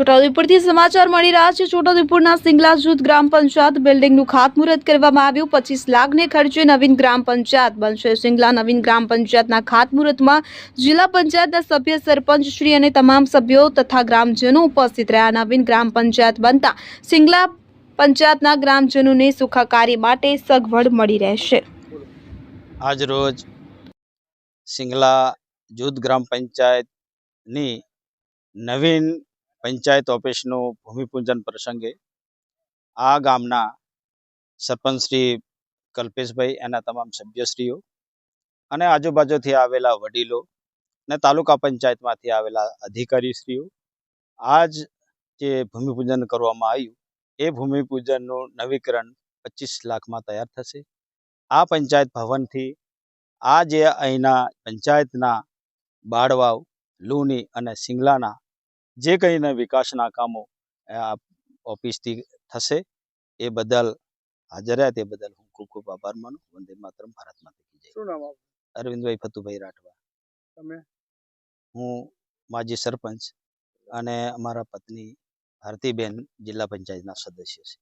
છોટાઉદેપુરથી સમાચાર મળી રહ્યા છે. છોટાઉદેપુરના સિંગલા જૂથ ગ્રામ પંચાયત બિલ્ડિંગનું ખાતમુહૂર્ત કરવામાં આવ્યું. પચીસ લાખને ખર્ચે નવીન ગ્રામ પંચાયત બનશે. સિંગલા નવીન ગ્રામ પંચાયતના ખાતમુહૂર્તમાં જિલ્લા પંચાયતના સભ્ય સરપંચ શ્રી અને તમામ સભ્યો તથા ગ્રામજનો ઉપસ્થિત રહ્યા. નવીન ગ્રામ પંચાયત બનતા સિંગલા પંચાયતના ગ્રામજનોને સુખાકારી માટે સગવડ મળી રહેશે. આજ સિંગલા જૂથ ગ્રામ પંચાયતની નવીન પંચાયત ઓફિસનું ભૂમિપૂજન પ્રસંગે આ ગામના સરપંચ શ્રી કલ્પેશભાઈ, એના તમામ સભ્યશ્રીઓ અને આજુબાજુથી આવેલા વડીલો અને તાલુકા પંચાયતમાંથી આવેલા અધિકારીશ્રીઓ, આજ જે ભૂમિપૂજન કરવામાં આવ્યું, એ ભૂમિપૂજનનું નવીકરણ પચીસ લાખમાં તૈયાર થશે. આ પંચાયત ભવનથી આ જે અહીંના પંચાયતના બાળવાવ, લુની અને સિંગલાના જે કંઈના વિકાસના કામો આ ઓફિસથી થશે એ બદલ હાજર રહ્યા તે બદલ હું ખૂબ ખૂબ આભાર માનું. વંદે માતરમ ભારત માતા શું નામ અરવિંદભાઈ ફતુભાઈ રાઠવા. તમે? હું માજી સરપંચ અને અમારા પત્ની ભારતીબેન જિલ્લા પંચાયતના સદસ્ય છે.